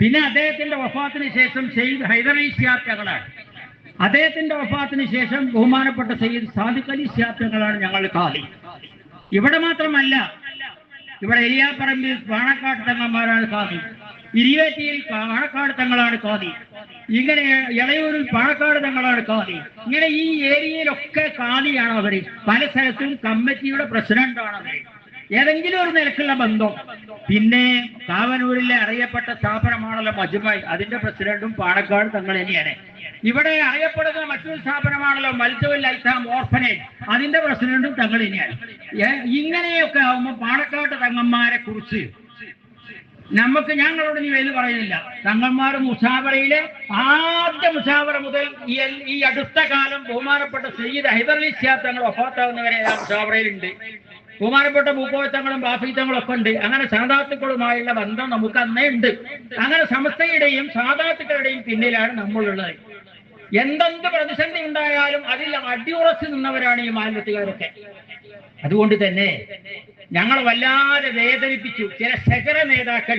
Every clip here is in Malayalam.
പിന്നെ അദ്ദേഹത്തിന്റെ വഫാത്തിന് ശേഷം സെയ്ദ് ഹൈദറലി തങ്ങളാണ് അദ്ദേഹത്തിന്റെ വഫാത്തിന് ശേഷം ബഹുമാനപ്പെട്ട സയ്യിദ് സാദിഖ് അലി തങ്ങളാണ് ഞങ്ങൾ കാലി ഇവിടെ മാത്രമല്ല ഇവിടെ എലിയാപ്പറമ്പിൽ പാണക്കാട് തങ്ങന്മാരാണ് കാതി ഇരിവേറ്റിയിൽ പാണക്കാട് തങ്ങളാണ് കാതി ഇങ്ങനെ ഇളയൂരിൽ പാണക്കാട് തങ്ങളാണ് കാതി ഇങ്ങനെ ഈ ഏരിയയിലൊക്കെ കാതിയാണ് അവർ പല സ്ഥലത്തും കമ്മിറ്റിയുടെ പ്രസിഡന്റാണ് അവർ. ഏതെങ്കിലും ഒരു നിലക്കുള്ള ബന്ധം. പിന്നെ കാവനൂരിലെ അറിയപ്പെട്ട സ്ഥാപനമാണല്ലോ മജുമായി അതിന്റെ പ്രസിഡന്റും പാണക്കാട് തങ്ങൾ തന്നെയാണ്. ഇവിടെ അറിയപ്പെടുന്ന മറ്റൊരു സ്ഥാപനമാണല്ലോ മത്സ്യവൽ ഐസാം ഓർഫനേജ്. അതിന്റെ പ്രസിഡന്റും തങ്ങൾ തന്നെയാണ്. ഇങ്ങനെയൊക്കെ ആവുമ്പോൾ പാണക്കാട്ട് തങ്ങന്മാരെ കുറിച്ച് നമുക്ക് ഞങ്ങളോട് നീ വേൽ പറയുന്നില്ല. തങ്ങന്മാർ മുസാവറയിലെ ആദ്യ മുസാവറ മുതൽ ഈ അടുത്ത കാലം ബഹുമാനപ്പെട്ട സയ്യിദ് ഹൈദർ അലി തങ്ങൾ ഒഫാത്താവുന്നവരെ ആ ബഹുമാനപ്പെട്ട ഭൂക്കോത്തങ്ങളും ബാഫീത്തങ്ങളും ഒക്കെ ഉണ്ട്. അങ്ങനെ സാധാത്തുക്കളുമായുള്ള ബന്ധം നമുക്ക് അന്നേ ഉണ്ട്. അങ്ങനെ സമസ്തയുടെയും സാധാത്തുക്കളുടെയും പിന്നിലാണ് നമ്മളുള്ളത്. എന്തെന്ത് പ്രതിസന്ധി ഉണ്ടായാലും അതിൽ അടിയുറച്ചു നിന്നവരാണ് ഈ മാലിന്യത്തുകാരൊക്കെ. അതുകൊണ്ട് തന്നെ ഞങ്ങൾ വല്ലാതെ വേദനിപ്പിച്ചു. ചില ശകര നേതാക്കൾ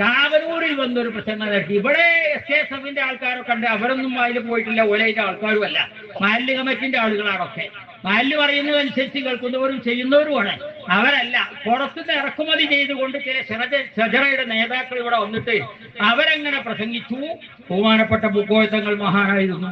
കാവനൂരിൽ വന്നൊരു പ്രസംഗം നടത്തി. ഇവിടെ എസ് കെ എസ് എഫിന്റെ ആൾക്കാരൊക്കെ ഉണ്ട് അവരൊന്നും അതിൽ പോയിട്ടില്ല. ഒലയുടെ ആൾക്കാരുമല്ല. മാലിന്യ കമ്മിറ്റിന്റെ ആളുകളാണൊക്കെ. മാലിന്യ പറയുന്നതനുസരിച്ച് കേൾക്കുന്നവരും ചെയ്യുന്നവരുമാണ്. അവരല്ല. പുറത്തുനിന്ന് ഇറക്കുമതി ചെയ്തുകൊണ്ട് ചില ശജറയുടെ നേതാക്കൾ ഇവിടെ വന്നിട്ട് അവരെങ്ങനെ പ്രസംഗിച്ചു. ബഹുമാനപ്പെട്ട ബുക്കോയത്തങ്ങൾ മഹാനായിരുന്നു.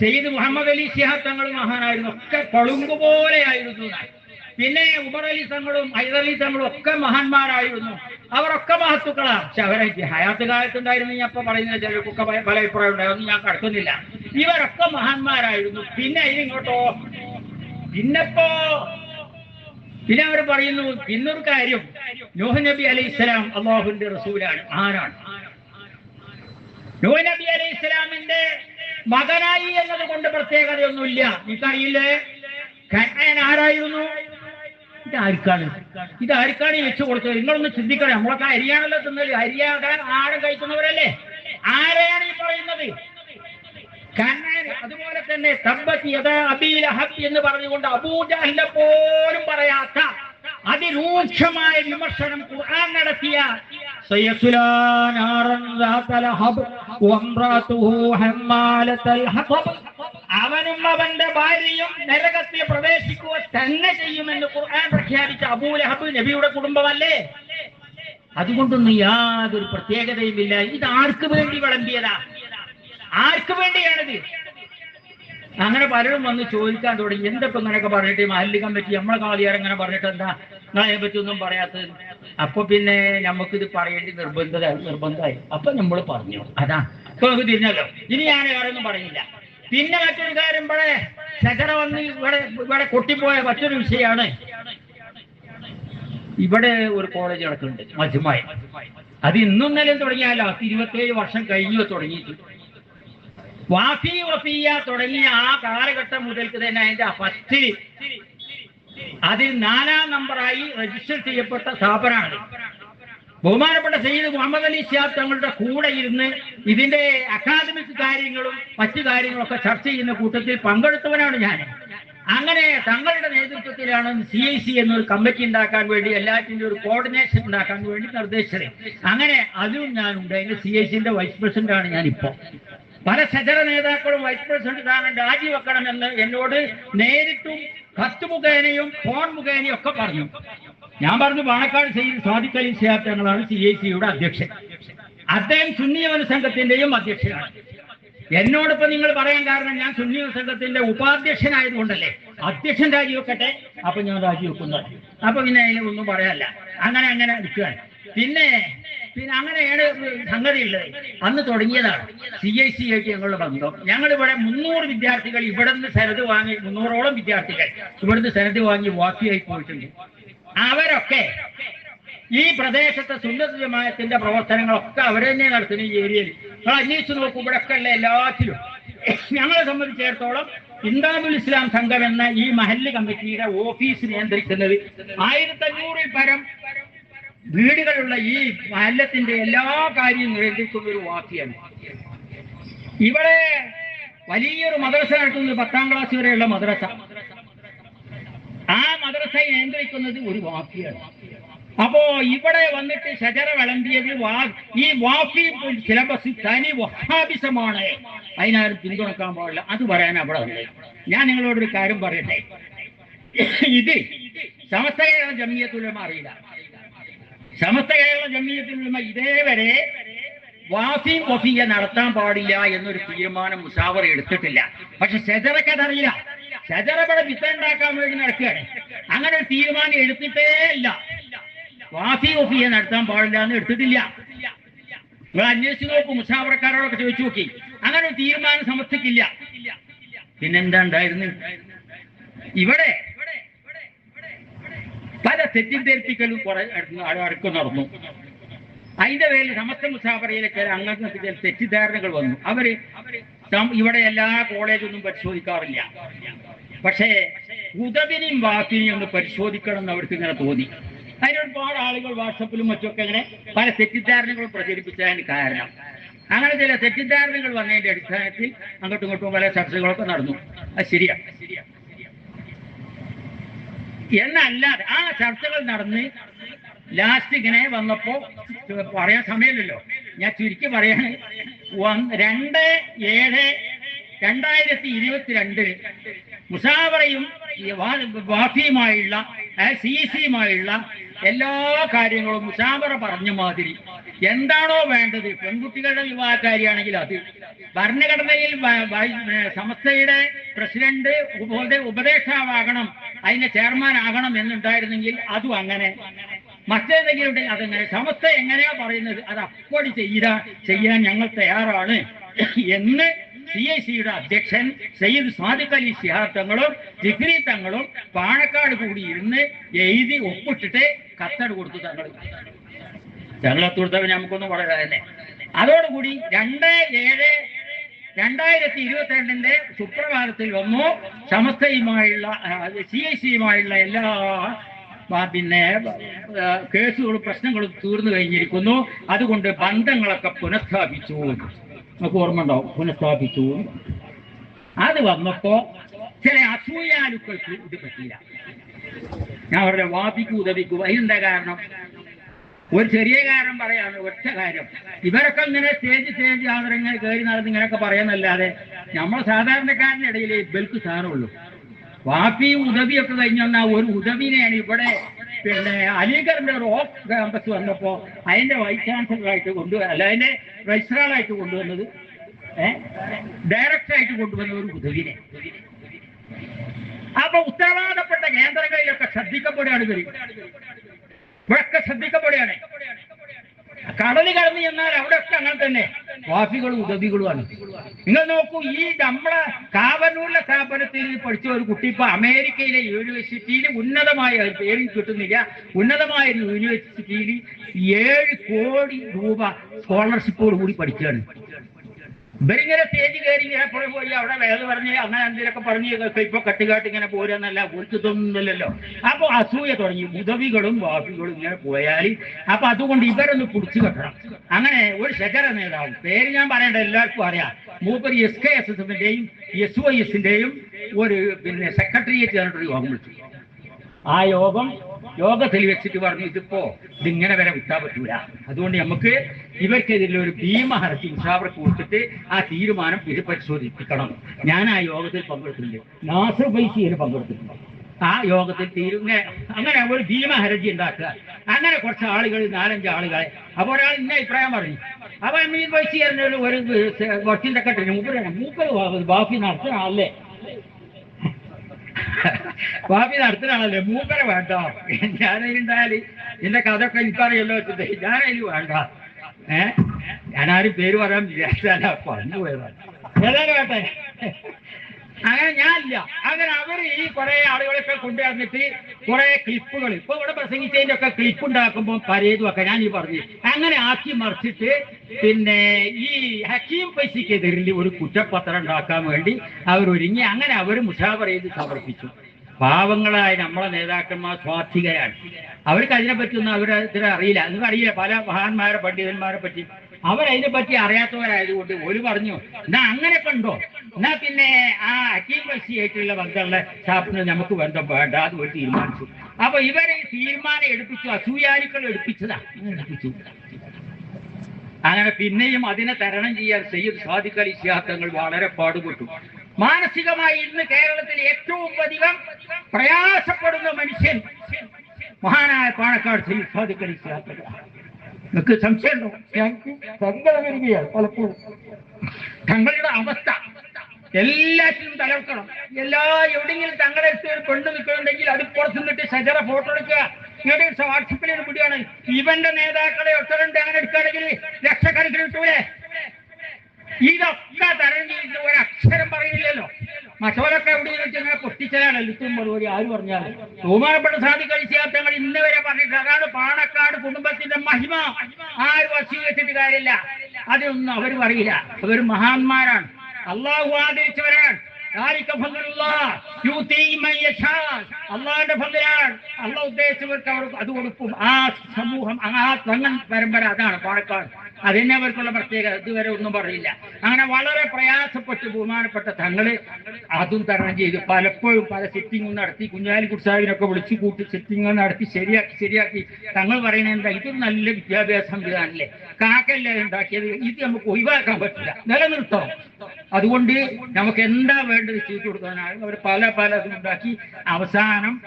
സെയ്ദ് മുഹമ്മദ് അലി ശിഹാബ് തങ്ങൾ മഹാനായിരുന്നു. ഒക്കെ കൊളുങ്ക് പോലെയായിരുന്നു. പിന്നെ ഉമർ അലി തങ്ങളും ഹൈദർ അലി തങ്ങളും ഒക്കെ മഹാന്മാരായിരുന്നു. അവരൊക്കെ മഹത്തുക്കളാണ്. പക്ഷെ അവരെ ഹയാത്ത് കാലത്തുണ്ടായിരുന്നു ഞാൻ ഇപ്പൊ പറയുന്ന ചിലർക്കൊക്കെ പല- അഭിപ്രായം ഉണ്ടായിരുന്നു ഞാൻ കടക്കുന്നില്ല. ഇവരൊക്കെ മഹാന്മാരായിരുന്നു. പിന്നെ ഇങ്ങോട്ടോ പിന്നെപ്പോ പിന്നെ അവർ പറയുന്നു പിന്നൊരു കാര്യം. നൂഹ് നബി അലൈഹി ഇസ്ലാം അള്ളാഹുവിന്റെ റസൂലാണ്. ആരാണ്? നൂഹ് നബി അലൈഹി ഇസ്ലാമിന്റെ മകനായി എന്നത് കൊണ്ട് പ്രത്യേകതയൊന്നുമില്ല. നിങ്ങൾക്കറിയില്ലേ? കണ്ണൻ ആരായിരുന്നു? ഇത് ആർക്കാണ് ഇത് ആർക്കാണ് ഈ വെച്ച് കൊടുത്തത്? നിങ്ങളൊന്ന് ചിന്തിക്കണം. നമ്മളൊക്കെ അരിയാണല്ലോ തിന്നൽ. അരിയാകാൻ ആടും കഴിക്കുന്നവരല്ലേ? ആരെയാണ് ഈ പറയുന്നത്? അതുപോലെ തന്നെ തബ്ബത്ത് യദാ അബീ ലഹബ് എന്ന് പറഞ്ഞുകൊണ്ട് അബൂജാഹിന്റെ പോലും പറയാത്ത അതിരൂക്ഷമായ വിമർശനം ഖുർആൻ നടത്തിയ സയസ്ലാ അവനും അവന്റെ ഭാര്യയും നരകത്തിൽ പ്രവേശിക്കുക തന്നെ ചെയ്യുമെന്ന് ഖുർആൻ പ്രഖ്യാപിച്ച അബൂലഹബ് നബിയുടെ കുടുംബമല്ലേ? അതുകൊണ്ടൊന്നും യാതൊരു പ്രത്യേകതയുമില്ല ഇത് ആർക്ക് വേണ്ടി വിളമ്പിയതാ? ആർക്ക് വേണ്ടിയാണിത്? അങ്ങനെ പലരും വന്ന് ചോദിക്കാൻ തുടങ്ങി. എന്തൊക്കെ ഇങ്ങനെയൊക്കെ പറഞ്ഞിട്ട്? മഹല്ലി കമ്മിറ്റി നമ്മളെ കാളിയാർ ഇങ്ങനെ പറഞ്ഞിട്ട് എന്താ? നിങ്ങളെ പറ്റി ഒന്നും പറയാത്തത്? അപ്പൊ പിന്നെ നമുക്കിത് പറയേണ്ടി നിർബന്ധ നിർബന്ധമായി. അപ്പൊ നമ്മൾ പറഞ്ഞു. അതാ. ഇപ്പൊ നമുക്ക് തിരിഞ്ഞല്ലോ ഇനി ഞാൻ വേറൊന്നും പറയില്ല പിന്നെ മറ്റൊരു കാര്യം ഇവിടെ ശകര വന്ന് ഇവിടെ ഇവിടെ കൊട്ടിപ്പോയ മറ്റൊരു വിഷയമാണ്. ഇവിടെ ഒരു കോളേജ് നടക്കുന്നുണ്ട് മജുമായി അത് ഇന്നും നിലയും തുടങ്ങിയാലോ? ഇരുപത്തേഴ് വർഷം കഴിഞ്ഞു തുടങ്ങിയിട്ട്. വാഫി വഫിയ തുടങ്ങിയ ആ കാലഘട്ടം മുതൽക്ക് തന്നെ അതിന്റെ ഫസ്റ്റ് അതിൽ നാലാം നമ്പറായി രജിസ്റ്റർ ചെയ്യപ്പെട്ട സ്ഥാപനമാണ്. ബഹുമാനപ്പെട്ട സയ്യിദ് മുഹമ്മദ് അലി ഷിയാബ് തങ്ങളുടെ കൂടെ ഇരുന്ന് ഇതിന്റെ അക്കാദമിക് കാര്യങ്ങളും മറ്റു കാര്യങ്ങളൊക്കെ ചർച്ച ചെയ്യുന്ന കൂട്ടത്തിൽ പങ്കെടുത്തവനാണ് ഞാൻ. അങ്ങനെ തങ്ങളുടെ നേതൃത്വത്തിലാണ് സി ഐ സി എന്നൊരു കമ്മിറ്റി ഉണ്ടാക്കാൻ വേണ്ടി എല്ലാറ്റിന്റെ ഒരു കോർഡിനേഷൻ ഉണ്ടാക്കാൻ വേണ്ടി നിർദ്ദേശിച്ചത്. അങ്ങനെ അതും ഞാനുണ്ട്. അതിന് സി ഐ സിന്റെ വൈസ് പ്രസിഡന്റ് ആണ് ഞാനിപ്പോ പല സജര നേതാക്കളും വൈസ് പ്രസിഡന്റ് സ്ഥാനം രാജിവെക്കണമെന്ന് എന്നോട് നേരിട്ടും കത്ത് മുഖേനയും ഫോൺ മുഖേനയും ഒക്കെ പറഞ്ഞു. ഞാൻ പറഞ്ഞു പാണക്കാട് സയ്യിദ് സാദിഖ് അലി സി ഐ സിയുടെ അധ്യക്ഷൻ. അദ്ദേഹം സുന്നിയമന സംഘത്തിന്റെയും അധ്യക്ഷനാണ്. എന്നോടൊപ്പം നിങ്ങൾ പറയാൻ കാരണം ഞാൻ സുന്നിയമന സംഘത്തിന്റെ ഉപാധ്യക്ഷനായതുകൊണ്ടല്ലേ? അധ്യക്ഷൻ രാജിവെക്കട്ടെ? അപ്പൊ ഞാൻ രാജിവെക്കുന്നു. അപ്പൊ പിന്നെ അതിന് ഒന്നും പറയാനല്ല. അങ്ങനെ അങ്ങനെ നിൽക്കുകയാണ്. പിന്നെ പിന്നെ അങ്ങനെയാണ് സംഗതി ഉള്ളത് അന്ന് തുടങ്ങിയതാണ് സി ഐ സി ആയിട്ട് ഞങ്ങളുടെ ബന്ധം. ഞങ്ങൾ ഇവിടെ മുന്നൂറ് വിദ്യാർത്ഥികൾ ഇവിടെ നിന്ന് സനത് വാങ്ങി മുന്നൂറോളം വിദ്യാർത്ഥികൾ ഇവിടുന്ന് സനത് വാങ്ങി വാക്കിയായി പോയിട്ടുണ്ട്. അവരൊക്കെ ഈ പ്രദേശത്തെ സുന്ദരമായത്തിന്റെ പ്രവർത്തനങ്ങളൊക്കെ അവർ തന്നെ നടത്തുന്ന ഈ ഏരിയയിൽ. നിങ്ങൾ അന്വേഷിച്ച് നോക്കും ഇവിടെ ഒക്കെ ഉള്ള എല്ലാത്തിലും. ഞങ്ങളെ സംബന്ധിച്ചിടത്തോളം ഇന്താബുൽ ഇസ്ലാം സംഘം എന്ന ഈ മഹല്ല് കമ്മിറ്റിയുടെ ഓഫീസ് നിയന്ത്രിക്കുന്നത് ആയിരത്തി അഞ്ഞൂറിൽ പരം വീടുകളുള്ള ഈ മഹല്ലത്തിന്റെ എല്ലാ കാര്യവും നിയന്ത്രിക്കുന്ന ഒരു വാക്കിയാണ്. ഇവിടെ വലിയൊരു മദ്രസ നടത്തുന്നത് പത്താം ക്ലാസ് വരെയുള്ള മദ്രസ. ആ മദ്രസയെ നിയന്ത്രിക്കുന്നത് ഒരു വാഫിയാണ്. അപ്പോ ഇവിടെ വന്നിട്ട് ഷജറ വിളമ്പിയത് ഈ വാഫി സിലബസ് തനി വഹാബിസമാണ്. അതിനാരും പിന്തുണക്കാൻ പാടില്ല. അത് പറയാൻ അവിടെ വന്നത് ഞാൻ നിങ്ങളോടൊരു കാര്യം പറയട്ടെ. ഇത് സമസ്ത കേരള ജമ്മിയത്തുലമ അറിയില്ല. സമസ്ത കേരള ജമ്മിയത്തുലമ ഇതേവരെ വാഫി വഫിയ നടത്താൻ പാടില്ല എന്നൊരു തീരുമാനം മുസാവർ എടുത്തിട്ടില്ല. പക്ഷെ ഷജറക്ക് അതറിയില്ല വിസ ഉണ്ടാക്കാൻ വേണ്ടി നടക്കുകയാണ്. അങ്ങനെ തീരുമാനം എടുത്തിട്ടേ ഇല്ല. വാഫി വഫിയ നടത്താൻ പാടില്ല എന്ന് എടുത്തിട്ടില്ല. നിങ്ങൾ അന്വേഷിച്ച് നോക്കും മുഷാവറക്കാരോടൊക്കെ ചോദിച്ചു നോക്കി. അങ്ങനെ ഒരു തീരുമാനം സമർത്ഥിക്കില്ല പിന്നെന്താ ഉണ്ടായിരുന്നു? ഇവിടെ പല തെറ്റിദ്ധരിപ്പിക്കലും കുറെ അടുക്കം നടന്നു. അതിന്റെ പേരിൽ സമസ്ത മുസാഫറയിലൊക്കെ ചില തെറ്റിദ്ധാരണകൾ വന്നു. അവർ ഇവിടെ എല്ലാ കോളേജൊന്നും പരിശോധിക്കാറില്ല. പക്ഷേ ഉദവിനെയും വാക്കിനെയും ഒന്ന് പരിശോധിക്കണം എന്ന് അവർക്ക് ഇങ്ങനെ തോന്നി. അതിന് ഒരുപാട് ആളുകൾ വാട്സപ്പിലും മറ്റുമൊക്കെ ഇങ്ങനെ പല തെറ്റിദ്ധാരണകളും പ്രചരിപ്പിച്ചതിന് കാരണം. അങ്ങനെ ചില തെറ്റിദ്ധാരണകൾ വന്നതിന്റെ അടിസ്ഥാനത്തിൽ അങ്ങോട്ടും ഇങ്ങോട്ടും പല ചർച്ചകളൊക്കെ നടന്നു. അത് ശരിയാണ് എന്നല്ലാതെ ആ ചർച്ചകൾ നടന്ന് ലാസ്റ്റ് ഇങ്ങനെ വന്നപ്പോ പറയാൻ സമയമില്ലല്ലോ. ഞാൻ ചുരുക്കി പറയാണ്. രണ്ട് ഏഴ് രണ്ടായിരത്തി ഇരുപത്തിരണ്ടിന് മുസാവറയും വാഫിയുമായുള്ള സി സിയുമായുള്ള എല്ലാ കാര്യങ്ങളും മുസാവറ പറഞ്ഞ മാതിരി. എന്താണോ വേണ്ടത്? പെൺകുട്ടികളുടെ വിവാഹക്കാരിയാണെങ്കിൽ അത്. ഭരണഘടനയിൽ സമസ്തയുടെ പ്രസിഡന്റ് ഉപദേഷ്ടാവാകണം അതിന്റെ ചെയർമാൻ ആകണം എന്നുണ്ടായിരുന്നെങ്കിൽ അതും അങ്ങനെ. മറ്റേതെങ്കിലും ഉണ്ടെങ്കിൽ അതങ്ങനെ. സമസ്ത എങ്ങനെയാ പറയുന്നത്? അത് അപ്പോഴി ചെയ്യ ചെയ്യാൻ ഞങ്ങൾ തയ്യാറാണ് എന്ന് സി ഐ സിയുടെ അധ്യക്ഷൻ സയ്യിദ് സാദിഖ് അലി സിഹാർ തങ്ങളും ജിഗ്രി തങ്ങളും പാണക്കാട് കൂടി ഇരുന്ന് എഴുതി ഒപ്പിട്ടിട്ട് കത്തട് കൊടുത്തു തങ്ങൾ ഞങ്ങളെ കൊടുത്തവൻ നമുക്കൊന്നും പറയാതെ അതോടുകൂടി രണ്ട് ഏഴ് രണ്ടായിരത്തി ഇരുപത്തി രണ്ടിന്റെ സുപ്രഭാതത്തിൽ വന്നു സമസ്തയുമായുള്ള സി ഐ സിയുമായുള്ള എല്ലാ പിന്നെ കേസുകളും പ്രശ്നങ്ങളും തീർന്നു കഴിഞ്ഞിരിക്കുന്നു. അതുകൊണ്ട് ബന്ധങ്ങളൊക്കെ പുനഃസ്ഥാപിച്ചു. നമുക്ക് ഓർമ്മ ഉണ്ടാവും പുനഃസ്ഥാപിച്ചു അത് വന്നപ്പോ ചില അസൂയാലുക്കൾക്ക് ഇത് പറ്റില്ല ഞാൻ അവരുടെ വാദിക്കു ഉദവിക്കൂ. അതിനെന്താ കാരണം? ഒരു ചെറിയ കാര്യം പറയാണ് ഒറ്റ കാര്യം. ഇവരൊക്കെ ഇങ്ങനെ സ്റ്റേജ് സ്റ്റേജ് ആദരങ്ങൾ കയറി നടന്ന് ഇങ്ങനെയൊക്കെ പറയാന്നല്ലാതെ നമ്മൾ സാധാരണക്കാരന്റെ ഇടയിൽ ബെൽക്ക് സാധനമുള്ളൂ വാപ്പിയും ഉദവിയൊക്കെ കഴിഞ്ഞു വന്നാൽ ഒരു ഉദവിനെയാണ് ഇവിടെ പിന്നെ അലീഗറിന്റെ ഒരു ഓഫ് ക്യാമ്പസ് വന്നപ്പോ അതിന്റെ വൈസ് ചാൻസലറായിട്ട് കൊണ്ടു അല്ല അതിന്റെ രജിസ്ട്രാളായിട്ട് കൊണ്ടുവന്നത് ഡയറക്ടർ ആയിട്ട് കൊണ്ടുവന്ന ഒരു ബുധവിനെ അപ്പൊ ഉത്തരവാദപ്പെട്ട കേന്ദ്രങ്ങളിലൊക്കെ ശ്രദ്ധിക്കപ്പെടുകയാണ് ഇവർ. ഇവിടൊക്കെ ശ്രദ്ധിക്കപ്പെടുകയാണ്. കടൽ കടന്നു ചെന്നാൽ അവിടെയൊക്കെ അങ്ങനെ തന്നെ. വാഫികളും ഉദവികളുമാണ്. നിങ്ങൾ നോക്കൂ ഈ നമ്മളെ കാവനൂരിലെ സ്ഥാപനത്തിൽ പഠിച്ച ഒരു കുട്ടി ഇപ്പൊ അമേരിക്കയിലെ യൂണിവേഴ്സിറ്റിയിൽ ഉന്നതമായ പേര് കിട്ടുന്നില്ല. ഉന്നതമായ യൂണിവേഴ്സിറ്റിയിൽ ഏഴ് കോടി രൂപ സ്കോളർഷിപ്പോട് കൂടി പഠിക്കുകയാണ്. ഇവരിങ്ങനെ സ്റ്റേജ് കയറി ഇങ്ങനെ പോയി പോയി. അവിടെ വേദ പറഞ്ഞ് അങ്ങനെ എന്തെങ്കിലുമൊക്കെ പറഞ്ഞ്? ഇപ്പൊ കട്ടുകാട്ട് ഇങ്ങനെ പോരാന്നല്ല കുറിച്ചിട്ടൊന്നുമില്ലല്ലോ അപ്പൊ അസൂയ തുടങ്ങി. ഉദവികളും വാഫികളും ഇങ്ങനെ പോയാൽ അപ്പൊ അതുകൊണ്ട് ഇവരൊന്ന് പിടിച്ചു കെട്ടണം. അങ്ങനെ ഒരു ശകര നേതാവ് പേര് ഞാൻ പറയേണ്ട എല്ലാവർക്കും അറിയാം. മൂപ്പര് എസ് കെ എസ് എസ് എഫിന്റെയും എസ് വൈ എസിന്റെയും ഒരു പിന്നെ സെക്രട്ടേറിയറ്റ് പറഞ്ഞിട്ടൊരു യോഗം വിളിച്ചു. ആ യോഗം യോഗത്തിൽ വെച്ചിട്ട് പറഞ്ഞു ഇതിപ്പോ ഇതിങ്ങനെ വരെ വിട്ടാൻ പറ്റൂല. അതുകൊണ്ട് നമുക്ക് ഇവർക്കെതിരെ ഒരു ഭീമ ഹർജി കൊടുത്തിട്ട് ആ തീരുമാനം ഇത് പരിശോധിപ്പിക്കണം. ഞാൻ ആ യോഗത്തിൽ പങ്കെടുത്തിട്ടുണ്ട്. നാസർ ബൈസിയിൽ പങ്കെടുത്തിട്ടുണ്ട്. ആ യോഗത്തിൽ തീരുന്ന അങ്ങനെ ഒരു ഭീമ ഹർജി ഉണ്ടാക്കുക. അങ്ങനെ കുറച്ച് ആളുകൾ നാലഞ്ച് ആളുകളെ. അപ്പൊ ഒരാൾ ഇന്ന അഭിപ്രായം പറഞ്ഞു. അപ്പൊ മീൻ ബൈസി എന്നൊരു ഒരു വർക്കിംഗ് സെക്രട്ടറി മൂപ്പര് മൂപ്പര് ബാക്കി നടത്തുന്ന ആളല്ലേ? ഭാവി നടത്തണാണല്ലേ മൂപ്പരെ വേണ്ട. ഞാനതിലുണ്ടായാൽ എന്റെ കഥയൊക്കെ എനിക്കറിയല്ലോ ഞാനതിൽ വേണ്ട. ഏ? ഞാനാരും പേര് പറയാൻ വിചാരിച്ചല്ല പറഞ്ഞു പോയതാണ്. ഏതായാലും വേട്ടെ അങ്ങനെ ഞാനില്ല അങ്ങനെ അവർ ഈ കുറെ ആളുകളൊക്കെ കൊണ്ടുവന്നിട്ട് കുറെ ക്ലിപ്പുകൾ ഇപ്പൊ ഇവിടെ പ്രസംഗിച്ചതിന്റെ ഒക്കെ ക്ലിപ്പ് ഉണ്ടാക്കുമ്പോൾ പരേതും ഒക്കെ ഞാൻ ഈ പറഞ്ഞു അങ്ങനെ ആക്കി മറിച്ചിട്ട് പിന്നെ ഈ ഹക്കീം പൈസക്കെതിരിൽ ഒരു കുറ്റപത്രം ഉണ്ടാക്കാൻ വേണ്ടി അവർ ഒരുങ്ങി അങ്ങനെ അവർ ചെയ്ത് സമർപ്പിച്ചു. പാവങ്ങളായ നമ്മളെ നേതാക്കന്മാർ സ്വാർത്ഥികരാണ്. അവർക്ക് അതിനെ പറ്റിയൊന്നും അവരെ അറിയില്ല. നിങ്ങൾക്ക് അറിയില്ല പല മഹാന്മാരെ പണ്ഡിതന്മാരെ പറ്റി. അവരതിനെ പറ്റി അറിയാത്തവരായതുകൊണ്ട് ഒരു പറഞ്ഞു എന്നാ അങ്ങനെ കണ്ടോ? എന്നാ പിന്നെ ആ അക്കീം പൈസയായിട്ടുള്ള ബന്ധമുള്ള സ്ഥാപനം നമുക്ക് ബന്ധം വേണ്ട അത് ഒരു തീരുമാനിച്ചു. അപ്പൊ ഇവരെ തീരുമാനം എടുപ്പിച്ചു അസൂയാലിക്കൾ എടുപ്പിച്ചതാ. എടുപ്പിച്ചു. അങ്ങനെ പിന്നെയും അതിനെ തരണം ചെയ്യാൻ സയ്യിദ് സാദിഖ് അലി വളരെ പാടുപെട്ടു. മാനസികമായി ഇന്ന് കേരളത്തിൽ ഏറ്റവും അധികം പ്രയാസപ്പെടുന്ന മനുഷ്യൻ മഹാനായ പാണക്കാട് സയ്യിദ് സാദിഖ് അലി ശിഹാബ് നിങ്ങൾക്ക് സംശയമുണ്ടോ? ഞങ്ങൾക്ക് സങ്കടം വരികയാണ് പലപ്പോഴും. തങ്ങളുടെ അവസ്ഥ. എല്ലാറ്റിനും തലർക്കണം എല്ലാ എവിടെയെങ്കിലും ഒരു പെണ്ണ് നിൽക്കുന്നുണ്ടെങ്കിൽ അത് പുറത്ത് നിന്നിട്ട് ശജറ ഫോട്ടോ എടുക്കുക. ഇങ്ങോട്ട് വാട്സപ്പിൽ ഒരു പിടിയാണ്. ഇവന്റെ നേതാക്കളെ ഒത്തരണ്ട് അങ്ങനെ എടുക്കുകയാണെങ്കിൽ ലക്ഷക്കണക്കിന് കിട്ടൂലേ ഇതൊക്കെ തരം ചെയ്ത് ഒരു അക്ഷരം പറയുന്നില്ലല്ലോ. മസോലൊക്കെ എവിടെ വെച്ച് ഇങ്ങനെ ലിറ്റും മറുപടി ആര് പറഞ്ഞാൽ ബഹുമാനപ്പെട്ട കഴിച്ചാൽ വിശ്വാസങ്ങൾ ഇന്ന് വരെ പറഞ്ഞിട്ട് അതാണ് പാണക്കാട് കുടുംബത്തിന്റെ മഹിമ. ആരും വശീകരിച്ചിട്ട് കാര്യമില്ല. അതിനൊന്നും അവർ പറയില്ല. അവർ മഹാന്മാരാണ്. അള്ളാഹു ആദരിച്ചവരാണ്. അള്ളാഹിന്റെ ഫലാണ് അള്ളാഹ് ഉദ്ദേശിച്ചവർക്ക് അവർ അത് കൊടുക്കും. ആ സമൂഹം ആ തങ്ങൾ പരമ്പര അതാണ് പാണക്കാട്. അതിനെ അവർക്കുള്ള പ്രത്യേകത ഇതുവരെ ഒന്നും പറയില്ല. അങ്ങനെ വളരെ പ്രയാസപ്പെട്ട് ബഹുമാനപ്പെട്ട തങ്ങൾ അതും തരണം ചെയ്തു. പലപ്പോഴും പല സിറ്റിങ്ങും നടത്തി കുഞ്ഞാലിക്കുട്ടി സാഹിബിനൊക്കെ വിളിച്ചു കൂട്ടി സിറ്റിങ് നടത്തി ശരിയാക്കി ശരിയാക്കി. തങ്ങൾ പറയുന്നത് എന്താ? ഇതൊരു നല്ല വിദ്യാഭ്യാസ സംവിധാനല്ലേ കാക്കല്ലേ ഉണ്ടാക്കിയത്? ഇത് നമുക്ക് ഒഴിവാക്കാൻ പറ്റില്ല. നിലനിർത്തണം. അതുകൊണ്ട് നമുക്ക് എന്താ വേണ്ടത് ചെയ്തു കൊടുക്കാനാണ് അവർ പല പല ഉണ്ടാക്കി. അവസാനം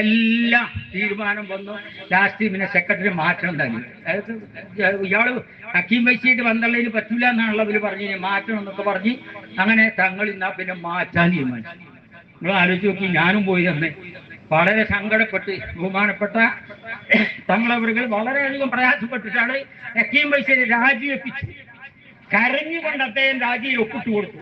എല്ലാം തീരുമാനം വന്നു. ലാസ്റ്റ് പിന്നെ സെക്രട്ടറി മാറ്റണം തന്നെ ഇയാൾ ഹക്കീം വൈസിയായിട്ട് വന്നുള്ളതിന് പറ്റൂല എന്നാണല്ലോ അവർ പറഞ്ഞു മാറ്റണം എന്നൊക്കെ പറഞ്ഞ് അങ്ങനെ തങ്ങൾ ഇന്നാ പിന്നെ മാറ്റാൻ തീരുമാനിച്ചു. നിങ്ങൾ ആലോചിച്ച് നോക്കി ഞാനും പോയി തന്നെ വളരെ സങ്കടപ്പെട്ട് ബഹുമാനപ്പെട്ട തങ്ങളവരുകൾ വളരെയധികം പ്രയാസപ്പെട്ടിട്ടാണ് ഹക്കീം വൈസിയെ രാജിവെപ്പിച്ചു കരഞ്ഞുകൊണ്ട് അദ്ദേഹം രാജിയിൽ ഒപ്പിട്ട് കൊടുത്തു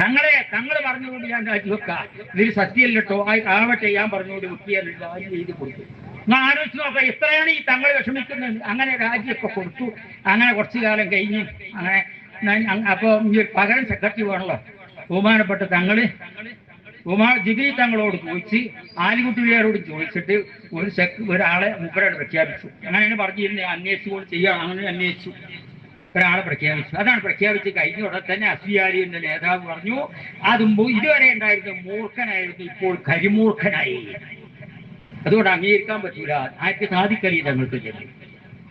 തങ്ങളെ തങ്ങൾ പറഞ്ഞുകൊണ്ട് ഞാൻ രാജിവെക്കാം ഇതിൽ കേട്ടോ ആവട്ടെ ഞാൻ പറഞ്ഞുകൊണ്ട് വെക്കിയാൽ രാജി ചെയ്ത് കൊടുത്തു. ഞാൻ ആലോചിച്ച് നോക്കാം ഇത്രയാണ് ഈ തങ്ങൾ വിഷമിക്കുന്നത്. അങ്ങനെ രാജിയൊക്കെ കൊടുത്തു. അങ്ങനെ കുറച്ചു കാലം കഴിഞ്ഞു അങ്ങനെ അപ്പോൾ പകരൻ പകരം സെക്രട്ടറി വേണല്ലോ. ബഹുമാനപ്പെട്ട തങ്ങൾ ബഹുമാ ജിഗിരി തങ്ങളോട് ചോദിച്ച് ആലിക്കുട്ടിയാരോട് ചോദിച്ചിട്ട് ഒരു സെക് ഒരാളെ മുപ്പരോട് പ്രഖ്യാപിച്ചു. അങ്ങനെയാണ് പറഞ്ഞിരുന്നത്. അന്വേഷിച്ചുകൊണ്ട് ചെയ്യാം. അങ്ങനെ അന്വേഷിച്ചു. ഒരാളെ പ്രഖ്യാപിച്ചു. അതാണ് പ്രഖ്യാപിച്ച് കഴിഞ്ഞ ഉടനെ തന്നെ എന്ന നേതാവ് പറഞ്ഞു അത് ഇതുവരെ ഉണ്ടായിരുന്ന മൂർഖനായിരുന്നു ഇപ്പോൾ കരിമൂർഖനായി. അതുകൊണ്ട് അംഗീകരിക്കാൻ പറ്റൂല. ആർക്ക് സാധിക്കലി തങ്ങൾക്ക് ചെല്ലി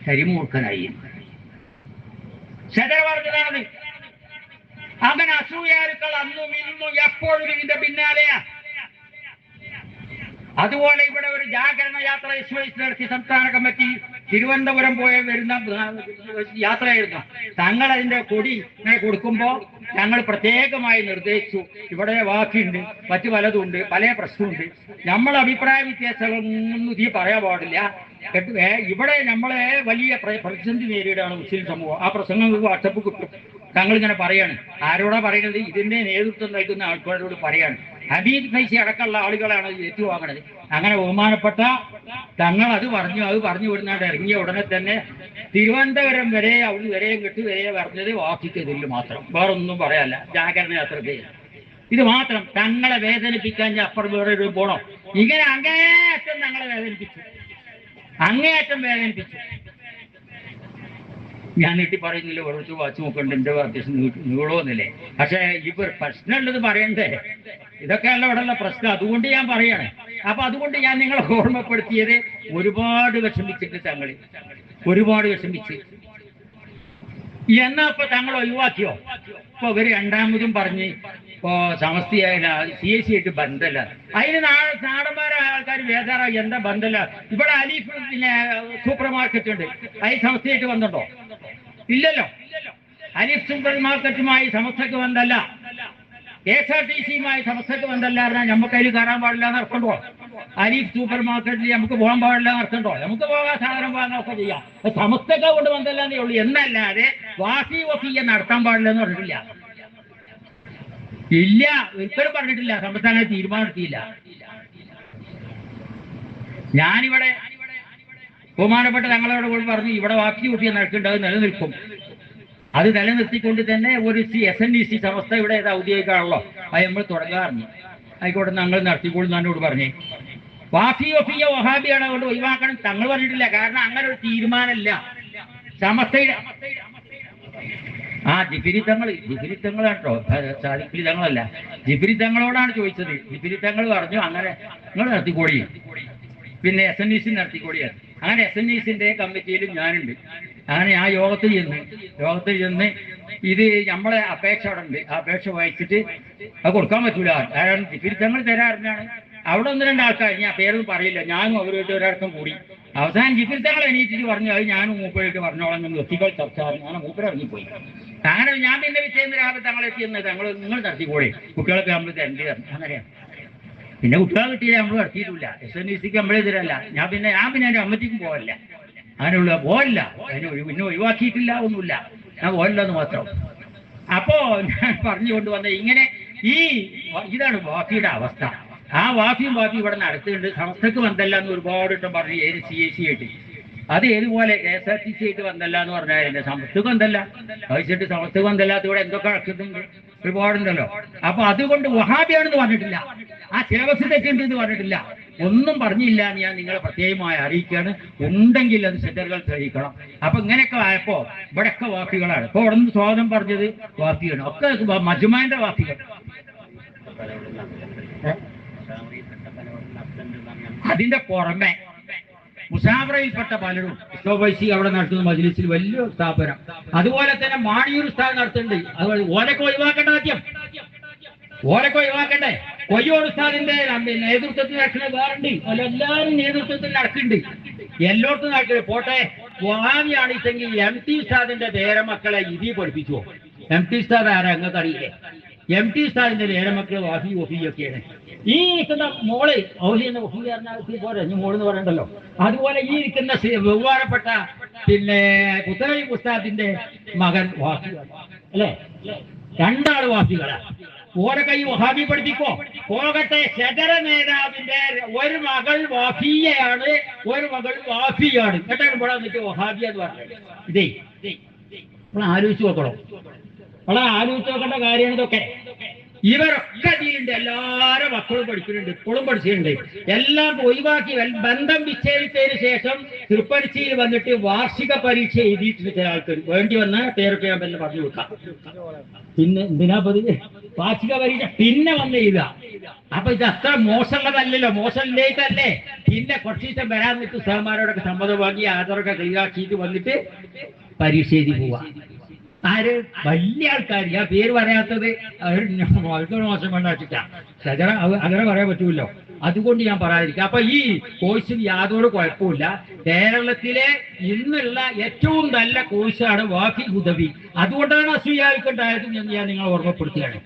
കരിമൂർഖനായി. ശതര പറഞ്ഞതാണ്. അങ്ങനെ അസൂയാരുക്കൾ അന്നും ഇന്നും എപ്പോഴും ഇതിന്റെ പിന്നാലെയാ. അതുപോലെ ഇവിടെ ഒരു ജാഗരണ യാത്ര എസ് നടത്തി സംസ്ഥാന കമ്മിറ്റി തിരുവനന്തപുരം പോയ വരുന്ന യാത്രയായിരുന്നു. തങ്ങൾ അതിന്റെ കൊടി ഇങ്ങനെ കൊടുക്കുമ്പോ ഞങ്ങൾ പ്രത്യേകമായി നിർദ്ദേശിച്ചു. ഇവിടെ വാക്കിണ്ട് മറ്റു പലതുണ്ട് പല പ്രശ്നമുണ്ട്. നമ്മൾ അഭിപ്രായ വ്യത്യാസങ്ങളൊന്നും ഇതിൽ പറയാൻ പാടില്ല. ഇവിടെ നമ്മളെ വലിയ പ്ര- പ്രതിസന്ധി നേരിടുകയാണ് മുസ്ലിം സമൂഹം. ആ പ്രസംഗം വാട്സപ്പ് കിട്ടും. തങ്ങൾ ഇങ്ങനെ പറയാണ്. ആരോടാ പറയുന്നത്? ഇതിന്റെ നേതൃത്വം നൽകുന്ന ആൾക്കാരോട് പറയാണ്. ഹബീബ് ഫൈസി അടക്കമുള്ള ആളുകളാണ് ഇത് ഏറ്റുവാങ്ങണത്. അങ്ങനെ ബഹുമാനപ്പെട്ട തങ്ങൾ അത് പറഞ്ഞു അത് പറഞ്ഞു വിടുന്നാണ്ട് ഇറങ്ങിയ ഉടനെ തന്നെ തിരുവനന്തപുരം വരെ അവിടെ വരെ കെട്ട് വരെ പറഞ്ഞത് വാക്കിക്കെതിരിൽ മാത്രം. വേറൊന്നും പറയാല്ല ജാഗരണ യാത്രയ്ക്ക് ഇത് മാത്രം. തങ്ങളെ വേദനിപ്പിക്കാൻ അപ്പുറം വേറെ ഒരു പോണോ? ഇങ്ങനെ അങ്ങേയറ്റം തങ്ങളെ വേദനിപ്പിച്ചു. അങ്ങേയറ്റം വേദനിപ്പിച്ചു. ഞാൻ നീട്ടി പറയുന്നില്ല ഓരോ വാച്ച് നോക്കണ്ട എന്റെ അത്യാവശ്യം നീളോന്നില്ലേ? പക്ഷെ ഇവർ പ്രശ്നമുള്ളത് പറയണ്ടേ? ഇതൊക്കെയല്ല ഇവിടെയുള്ള പ്രശ്നം. അതുകൊണ്ട് ഞാൻ പറയാണ്. അപ്പൊ അതുകൊണ്ട് ഞാൻ നിങ്ങളെ ഓർമ്മപ്പെടുത്തിയത് ഒരുപാട് വിഷമിച്ചിട്ട് തങ്ങൾ ഒരുപാട് വിഷമിച്ച്. എന്നാ ഇപ്പൊ തങ്ങൾ ഒഴിവാക്കിയോ? ഇപ്പൊ ഇവർ രണ്ടാമതും പറഞ്ഞ് ഇപ്പോ സമസ്തയായ സി എസ് സി ആയിട്ട് ബന്ധല്ല. അതിന് നാളെ നാടന്മാരായ ആൾക്കാർ വേദാറായി എന്താ ബന്ധല്ല? ഇവിടെ അലീഫ് പിന്നെ സൂപ്പർ മാർക്കറ്റ് ഉണ്ട്. അതിൽ സമസ്തയായിട്ട് ബന്ധമുണ്ടോ? ഇല്ലല്ലോ. സൂപ്പർ മാർക്കറ്റുമായി സമസ്തക്ക് ബന്ധമല്ല കെ എസ് ആർ ടി സിയുമായി സമസ്തക്ക് ബന്ധമല്ല പറഞ്ഞാൽ നമുക്ക് അതിൽ കയറാൻ പാടില്ല എന്ന് അർത്ഥമുണ്ടോ? അലീഫ് സൂപ്പർ മാർക്കറ്റിൽ നമുക്ക് പോകാൻ പാടില്ല എന്ന് അർത്ഥമുണ്ടോ? നമുക്ക് പോകാൻ സാധനം വാങ്ങാനൊക്കെ ചെയ്യാം. സമസ്തക്ക കൊണ്ട് ബന്ധമല്ല എന്നേ ഉള്ളൂ. എന്നല്ലാതെ വാസി വസീയ നടത്താൻ പാടില്ല എന്ന് പറഞ്ഞിട്ടില്ല. ഇല്ല. ഒരിക്കലും പറഞ്ഞിട്ടില്ല. സമസ്ത അങ്ങനെ തീരുമാനമെടുത്തിയില്ല ഞാനിവിടെ ബഹുമാനപ്പെട്ട തങ്ങളോട് കൂടി പറഞ്ഞു ഇവിടെ വാക്കി കൂട്ടിയ നടക്കേണ്ടത് നിലനിൽക്കും. അത് നിലനിർത്തിക്കൊണ്ട് തന്നെ ഒരു C S N D C സംസ്ഥ ഇവിടെ ഏത് ഔദ്യോഗികമാണല്ലോ അത് നമ്മൾ തുടങ്ങാറുണ്ട് ആയിക്കോട്ടെ ഞങ്ങൾ നടത്തിക്കൊള്ളുന്ന എന്നോട് പറഞ്ഞു. വാഫി ഒഫിയ വഹാബിയാണ് അതുകൊണ്ട് ഒഴിവാക്കണം. തങ്ങൾ പറഞ്ഞിട്ടില്ല കാരണം അങ്ങനെ ഒരു തീരുമാനമില്ല. സമസ്തയുടെ ആ ജിബിരി തങ്ങൾ ജിബിരി തങ്ങൾ കേട്ടോ. സാദിഖലി തങ്ങളല്ല ജിബിരി തങ്ങളോടാണ് ചോദിച്ചത്. ജിബിരി തങ്ങൾ പറഞ്ഞു അങ്ങനെ നിങ്ങൾ നടത്തിക്കോടി പിന്നെ എസ് എൻ ഇ സി നടത്തിക്കോടിയാണ് അങ്ങനെ എസ് എൻ ഇ സിന്റെ കമ്മിറ്റിയിലും ഞാനുണ്ട്. അങ്ങനെ ആ യോഗത്തിൽ ചെന്ന് യോഗത്തിൽ ചെന്ന് ഇത് നമ്മളെ അപേക്ഷ അവിടെ ഉണ്ട്. ആ അപേക്ഷ വായിച്ചിട്ട് അത് കൊടുക്കാൻ പറ്റൂല. കാരണം തിരിച്ചങ്ങൾ തരാറിഞ്ഞാണ്. അവിടെ ഒന്ന് രണ്ട് ആൾക്കാർ ഞാൻ പേരൊന്നും പറയില്ല. ഞാനും അവരുമായിട്ട് ഒരാൾക്കും കൂടി. അവസാനം ജിപ്പിരുത്തങ്ങൾ തങ്ങൾ എണീറ്റിട്ട് പറഞ്ഞു അത് ഞാനും മൂപ്പരായിട്ട് പറഞ്ഞോളാം നിങ്ങൾ എത്തിക്കൾ ചർച്ച ഞാൻ മൂപ്പര ഇറങ്ങിപ്പോയി. അങ്ങനെ ഞാൻ പിന്നെ വിജയേന്ദ്ര രാവിലെ തങ്ങളെത്തി എന്ന് തങ്ങൾ നിങ്ങൾ നടത്തിക്കോളെ കുട്ടികളൊക്കെ നമ്മൾ തരേണ്ടി തരണം? അങ്ങനെയാണ് പിന്നെ കുട്ടാ കിട്ടിയില്ല നമ്മൾ നടത്തിയിട്ടില്ല എസ് എൻ ഇ സിക്ക് നമ്മളെതിരല്ല ഞാൻ പിന്നെ ഞാൻ പിന്നെ എന്റെ അമ്മത്തേക്കും പോകല്ല അങ്ങനെയുള്ള പോകല്ല അതിന് പിന്നെ ഒഴിവാക്കിയിട്ടില്ല ഒന്നുമില്ല ഞാൻ പോകല്ല എന്ന് മാത്രം. അപ്പോ ഞാൻ പറഞ്ഞു കൊണ്ടുവന്ന ഇങ്ങനെ ഈ ഇതാണ് വാഫിയുടെ അവസ്ഥ. ആ വാഫിയും വാഫി ഇവിടെ നടത്തുന്നുണ്ട് സംസ്ഥക്ക് വന്നല്ല എന്ന് ഒരുപാട് ഇട്ടം പറഞ്ഞു. ഏത് സി എ സി ആയിട്ട്. അത് ഏതുപോലെ K S R T C ആയിട്ട് വന്നല്ല എന്ന് പറഞ്ഞാൽ എന്റെ സമസ്തക്ക് വന്നല്ല വഹിച്ചിട്ട് സമസ്തക്ക് വന്നല്ലാത്ത ഇവിടെ എന്തൊക്കെ നടക്കുന്നുണ്ട്? ഒരുപാടുണ്ടല്ലോ. അപ്പൊ അതുകൊണ്ട് വഹാബിയാണെന്ന് പറഞ്ഞിട്ടില്ല. ആ സിലബസ് ഉണ്ട് എന്ന് പറഞ്ഞിട്ടില്ല. ഒന്നും പറഞ്ഞില്ല എന്ന് ഞാൻ നിങ്ങളെ പ്രത്യേകമായി അറിയിക്കുകയാണ്. ഉണ്ടെങ്കിൽ അത് സെന്ററുകൾ തെളിയിക്കണം. അപ്പൊ ഇങ്ങനെയൊക്കെ ആയപ്പോ ഇവിടെയൊക്കെ വാഫികളാണ് ഇപ്പൊ ഇവിടെ നിന്ന് സ്വാഗതം പറഞ്ഞത് വാഫിയാണ് ഒക്കെ മജുമാന്റെ ഏ? അതിന്റെ പുറമെ മുസാഫറയിൽപ്പെട്ട പലരും ഇസ്ലോബൈസി അവിടെ നടത്തുന്ന മജ്ലിസിൽ വലിയ സ്ഥാപനം. അതുപോലെ തന്നെ മാണിയൂർ സ്ഥാനം നടത്തുന്നുണ്ട്. അതുപോലെ ഓലൊക്കെ ഒഴിവാക്കേണ്ട ആദ്യം. ഓലൊക്കെ ഒഴിവാക്കണ്ടേ? പിന്നെ നേതൃത്വത്തിൽ നടക്കുന്ന വേറുണ്ട്. അല്ല എല്ലാവരും നേതൃത്വത്തിൽ നടക്കുന്നുണ്ട്. എല്ലായിടത്തും നടക്കുന്നത് പോട്ടെ. വാമിയാണ് ഇതെങ്കിൽ എം ടി ഉസ്താദിന്റെ പേരമക്കളെ ഇതി പഠിപ്പിച്ചു. എം ടി ഉസ്താദ് ആരാ? അങ്ങക്ക് അറിയില്ലേ? എം ടി ഉസ്താദിന്റെ പേരമക്കൾ വാഹി ഒഫി ഒക്കെയാണ്. ഈ നിൽക്കുന്ന മോളെ ഓഹി എന്ന ഒഫി പറഞ്ഞാൽ പോരെ? മോൾ മോളെന്ന് പറയണ്ടല്ലോ. അതുപോലെ ഈ ഇരിക്കുന്ന ബഹുമാനപ്പെട്ട പിന്നെ പുത്തലി ഉസ്താദിന്റെ മകൻ വാഹി അല്ലേ? രണ്ടാൾ വാഫികളാണ് ഓരെ കൈ വഹാബി പഠിപ്പിക്കോ പോകട്ടെ ശതര നേതാവിന്റെ ഒരു മകൾ വാഫിയയാണ് ഒരു മകൾ വാഫിയാണ്. കേട്ടോ ഇവിടെ വന്നിട്ട് വഹാബിയ എന്ന് പറഞ്ഞത്. ഇതേ നമ്മൾ ആലോചിച്ച് നോക്കണം. വളരെ ആലോചിച്ച് നോക്കേണ്ട കാര്യമാണ് ഇതൊക്കെ. ഇവരൊക്കെ ഇതിലുണ്ട് എല്ലാരും മക്കളും പഠിക്കുന്നുണ്ട് ഇപ്പോഴും പഠിച്ചിട്ടുണ്ട്. എല്ലാം ഒഴിവാക്കി ബന്ധം വിച്ഛേദിച്ചതിന് ശേഷം തൃപ്പരിച്ചിയിൽ വന്നിട്ട് വാർഷിക പരീക്ഷ എഴുതിയിട്ടുണ്ട് ചില ആൾക്കാർ വേണ്ടി വന്ന പേരൊക്കെ ഞാൻ പറഞ്ഞു കൊടുക്കാം. പിന്നെ എന്തിനാ പതിവ് വാർഷിക പരീക്ഷ പിന്നെ വന്ന് എഴുതുക. അപ്പൊ ഇത് അത്ര മോശമുള്ളതല്ലല്ലോ. മോശമില്ലേക്കല്ലേ പിന്നെ കുറച്ച് ദിവസം വരാൻ നിൽക്കും. സഹമാരോടൊക്കെ സമ്മതം വാങ്ങി ആധാറൊക്കെ ക്ലിയറാക്കിയിട്ട് വന്നിട്ട് പരീക്ഷ എഴുതി പോവാ ആര്? വലിയ ആൾക്കാർ ആ പേര് പറയാത്തത് അവർ മോശം കൊണ്ടാക്കിട്ടാ അങ്ങനെ പറയാൻ പറ്റൂല്ലോ. അതുകൊണ്ട് ഞാൻ പറയാതിരിക്കുക. അപ്പൊ ഈ കോഴ്സിന് യാതൊരു കുഴപ്പമില്ല കേരളത്തിലെ ഇന്നുള്ള ഏറ്റവും നല്ല കോഴ്സാണ് വാഫി ഉദവി. അതുകൊണ്ടാണ് അസൂയാൽക്കുണ്ടായതും ഞാൻ നിങ്ങളെ ഓർമ്മപ്പെടുത്തുകയാണ്.